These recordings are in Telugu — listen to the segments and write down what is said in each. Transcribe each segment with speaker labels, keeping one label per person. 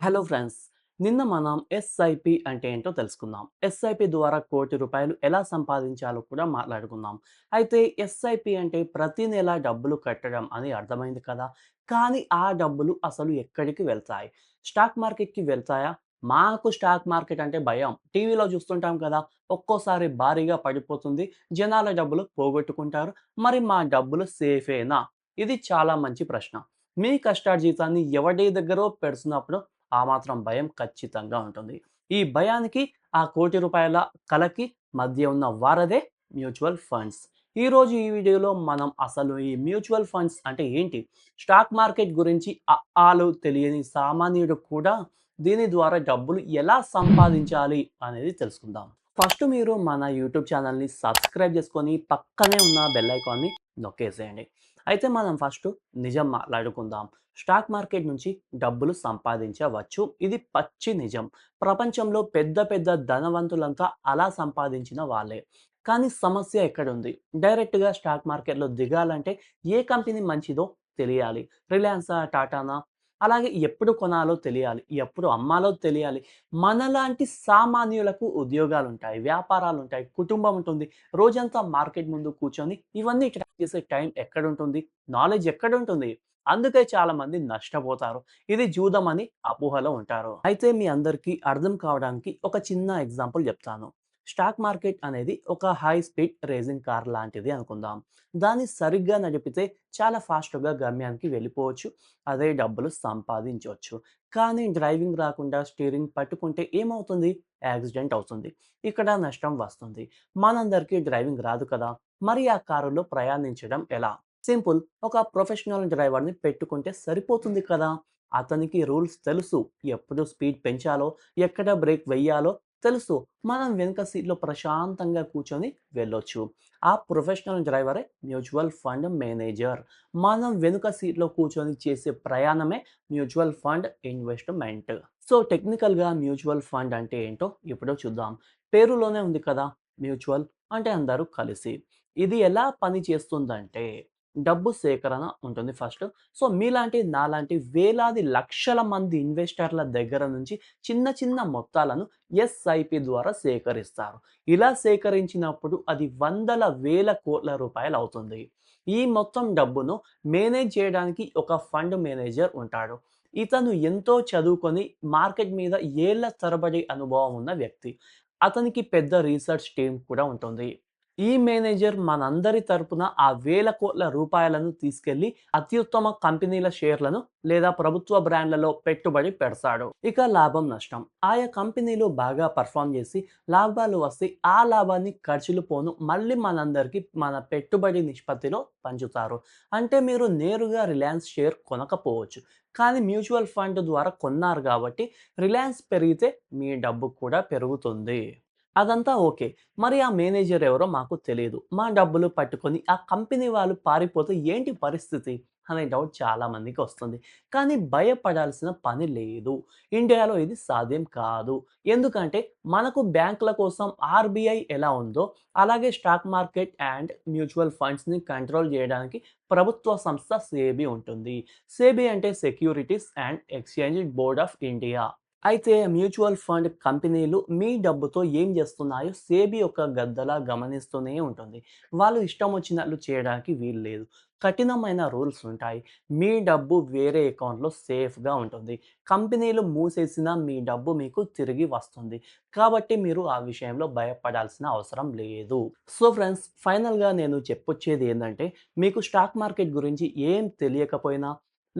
Speaker 1: హలో ఫ్రెండ్స్ నిన్న మనం ఎస్ఐపి అంటే ఏంటో తెలుసుకుందాం. ఎస్ఐపి ద్వారా కోటి రూపాయలు ఎలా సంపాదించాలో కూడా మాట్లాడుకుందాం. అయితే ఎస్ఐపి అంటే ప్రతి నెల డబ్బులు కట్టడం అని అర్థమైంది కదా? కానీ ఆ డబ్బులు అసలు ఎక్కడికి వెళ్తాయి? స్టాక్ మార్కెట్కి వెళ్తాయా? మాకు స్టాక్ మార్కెట్ అంటే భయం. టీవీలో చూస్తుంటాం కదా ఒక్కోసారి భారీగా పడిపోతుంది జనాల డబ్బులు పోగొట్టుకుంటారు. మరి మా డబ్బులు సేఫేనా? ఇది చాలా మంచి ప్రశ్న. మీ కష్టార్జితాన్ని ఎవరి దగ్గర పెడుతున్నప్పుడు ఆ మాత్రం భయం ఖచ్చితంగా ఉంటుంది. ఈ భయానికి ఆ కోటి రూపాయల కలకి మధ్య ఉన్న వారదే మ్యూచువల్ ఫండ్స్. ఈరోజు ఈ వీడియోలో మనం అసలు ఈ మ్యూచువల్ ఫండ్స్ అంటే ఏంటి? స్టాక్ మార్కెట్ గురించి ఆలు తెలియని సామాన్యుడు కూడా దీని ద్వారా డబ్బులు ఎలా సంపాదించాలి అనేది తెలుసుకుందాం. ఫస్ట్ మీరు మన యూట్యూబ్ ఛానల్ని సబ్స్క్రైబ్ చేసుకొని పక్కనే ఉన్న బెల్ ఐకాన్ని నొక్కేసేయండి. అయితే మనం ఫస్ట్ నిజం మాట్లాడుకుందాం. స్టాక్ మార్కెట్ నుంచి డబ్బులు సంపాదించవచ్చు. ఇది పచ్చి నిజం. ప్రపంచంలో పెద్ద పెద్ద ధనవంతులంతా అలా సంపాదించిన వాళ్ళే. కానీ సమస్య ఎక్కడుంది? డైరెక్ట్గా స్టాక్ మార్కెట్లో దిగాలంటే ఏ కంపెనీ మంచిదో తెలియాలి. రిలయన్స్ టాటానా? అలాగే ఎప్పుడు కొనాలో తెలియాలి ఎప్పుడు అమ్మాలో తెలియాలి. మనలాంటి సామాన్యులకు ఉద్యోగాలు ఉంటాయి వ్యాపారాలు ఉంటాయి కుటుంబం ఉంటుంది. రోజంతా మార్కెట్ ముందు కూర్చొని ఇవన్నీ ట్రాక్ చేసే టైం ఎక్కడ ఉంటుంది నాలెడ్జ్ ఎక్కడ ఉంటుంది అందుకే చాలా మంది నష్టపోతారు. ఇది జూదం అని అపోహలో ఉంటారు. అయితే మీ అందరికీ అర్థం కావడానికి ఒక చిన్న ఎగ్జాంపుల్ చెప్తాను. స్టాక్ మార్కెట్ అనేది ఒక హై స్పీడ్ రేసింగ్ కార్ లాంటిది అనుకుందాం. దాన్ని సరిగ్గా నడిపితే చాలా ఫాస్ట్గా గమ్యానికి వెళ్ళిపోవచ్చు. అదే డబ్బులు సంపాదించవచ్చు. కానీ డ్రైవింగ్ రాకుండా స్టీరింగ్ పట్టుకుంటే ఏమవుతుంది? యాక్సిడెంట్ అవుతుంది. ఇక్కడ నష్టం వస్తుంది. మనందరికీ డ్రైవింగ్ రాదు కదా! మరి ఆ కారులో ప్రయాణించడం ఎలా? సింపుల్. ఒక ప్రొఫెషనల్ డ్రైవర్ని పెట్టుకుంటే సరిపోతుంది కదా! అతనికి రూల్స్ తెలుసు. ఎప్పుడు స్పీడ్ పెంచాలో ఎక్కడ బ్రేక్ వెయ్యాలో తెలుసు. మనం వెనుక సీట్లో ప్రశాంతంగా కూర్చొని వెళ్ళొచ్చు. ఆ ప్రొఫెషనల్ డ్రైవరే మ్యూచువల్ ఫండ్ మేనేజర్. మనం వెనుక సీట్లో కూర్చొని చేసే ప్రయాణమే మ్యూచువల్ ఫండ్ ఇన్వెస్ట్మెంట్. సో టెక్నికల్గా మ్యూచువల్ ఫండ్ అంటే ఏంటో ఇప్పుడు చూద్దాం. పేరులోనే ఉంది కదా మ్యూచువల్ అంటే అందరూ కలిసి. ఇది ఎలా పని చేస్తుందంటే డబ్బు సేకరణ ఉంటుంది ఫస్ట్. సో మీలాంటి నాలాంటి వేలాది లక్షల మంది ఇన్వెస్టర్ల దగ్గర నుంచి చిన్న చిన్న మొత్తాలను ఎస్ఐపి ద్వారా సేకరిస్తారు. ఇలా సేకరించినప్పుడు అది వందల వేల కోట్ల రూపాయలు అవుతుంది. ఈ మొత్తం డబ్బును మేనేజ్ చేయడానికి ఒక ఫండ్ మేనేజర్ ఉంటాడు. ఇతను ఎంతో చదువుకొని మార్కెట్ మీద ఏళ్ళ తరబడి అనుభవం ఉన్న వ్యక్తి. అతనికి పెద్ద రీసెర్చ్ టీం కూడా ఉంటుంది. ఈ మేనేజర్ మనందరి తరపున ఆ వేల కోట్ల రూపాయలను తీసుకెళ్ళి అత్యుత్తమ కంపెనీల షేర్లను లేదా ప్రభుత్వ బ్రాండ్లలో పెట్టుబడి పెడతాడు. ఇక లాభం నష్టం. ఆయా కంపెనీలు బాగా పర్ఫామ్ చేసి లాభాలు వస్తే ఆ లాభాన్ని ఖర్చులు పోను మళ్ళీ మనందరికీ మన పెట్టుబడి నిష్పత్తిలో పంచుతారు. అంటే మీరు నేరుగా రిలయన్స్ షేర్ కొనకపోవచ్చు. కానీ మ్యూచువల్ ఫండ్ ద్వారా కొన్నారు కాబట్టి రిలయన్స్ పెరిగితే మీ డబ్బు కూడా పెరుగుతుంది. అదంతా ఓకే. మరి ఆ మేనేజర్ ఎవరో మాకు తెలియదు మా డబ్బులు పట్టుకొని ఆ కంపెనీ వాళ్ళు పారిపోతే ఏంటి పరిస్థితి? అనే డౌట్ చాలామందికి వస్తుంది. కానీ భయపడాల్సిన పని లేదు. ఇండియాలో ఇది సాధ్యం కాదు. ఎందుకంటే మనకు బ్యాంకుల కోసం ఆర్బీఐ ఎలా ఉందో అలాగే స్టాక్ మార్కెట్ అండ్ మ్యూచువల్ ఫండ్స్ని కంట్రోల్ చేయడానికి ప్రభుత్వ సంస్థ సేబీ ఉంటుంది. సేబీ అంటే securities and exchange board of India. అయితే మ్యూచువల్ ఫండ్ కంపెనీలు మీ డబ్బుతో ఏం చేస్తున్నాయో సేబీ ఒక గద్దలా గమనిస్తూనే ఉంటుంది. వాళ్ళు ఇష్టం వచ్చినట్లు చేయడానికి వీలు లేదు. కఠినమైన రూల్స్ ఉంటాయి. మీ డబ్బు వేరే అకౌంట్లో సేఫ్గా ఉంటుంది. కంపెనీలు మూసేసిన మీ డబ్బు మీకు తిరిగి వస్తుంది. కాబట్టి మీరు ఆ విషయంలో భయపడాల్సిన అవసరం లేదు. సో ఫ్రెండ్స్ ఫైనల్గా నేను చెప్పొచ్చేది ఏంటంటే మీకు స్టాక్ మార్కెట్ గురించి ఏం తెలియకపోయినా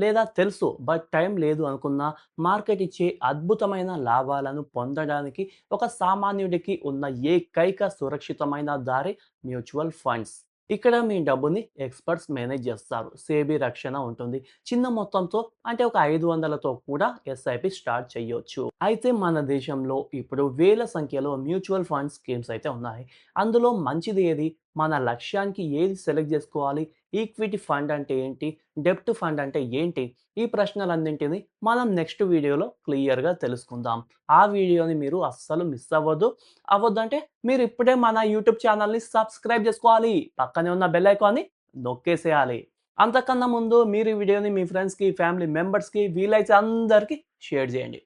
Speaker 1: లేదా తెలుసు బట్ టైం లేదు అనుకున్న మార్కెట్ ఇచ్చే అద్భుతమైన లాభాలను పొందడానికి ఒక సామాన్యుడికి ఉన్న ఏకైక సురక్షితమైన దారి మ్యూచువల్ ఫండ్స్. ఇక్కడ మీ డబ్బుని ఎక్స్పర్ట్స్ మేనేజ్ చేస్తారు. సేబీ రక్షణ ఉంటుంది. చిన్న మొత్తంతో అంటే ఒక ఐదు వందలతో కూడా ఎస్ఐపి స్టార్ట్ చేయొచ్చు. అయితే మన దేశంలో ఇప్పుడు వేల సంఖ్యలో మ్యూచువల్ ఫండ్ స్కీమ్స్ అయితే ఉన్నాయి. అందులో మంచిది ఏది? మన లక్ష్యానికి ఏది సెలెక్ట్ చేసుకోవాలి? ఈక్విటీ ఫండ్ అంటే ఏంటి? డెప్ట్ ఫండ్ అంటే ఏంటి? ఈ ప్రశ్నలన్నింటినీ మనం నెక్స్ట్ వీడియోలో క్లియర్గా తెలుసుకుందాం. ఆ వీడియోని మీరు అస్సలు మిస్ అవ్వద్దు. అవ్వద్దంటే మీరు ఇప్పుడే మన యూట్యూబ్ ఛానల్ని సబ్స్క్రైబ్ చేసుకోవాలి. పక్కనే ఉన్న బెల్ ఐకాన్ని నొక్కేసేయాలి. అంతకన్నా ముందు మీరు ఈ వీడియోని మీ ఫ్రెండ్స్కి ఫ్యామిలీ మెంబర్స్కి వీలైతే అందరికీ షేర్ చేయండి.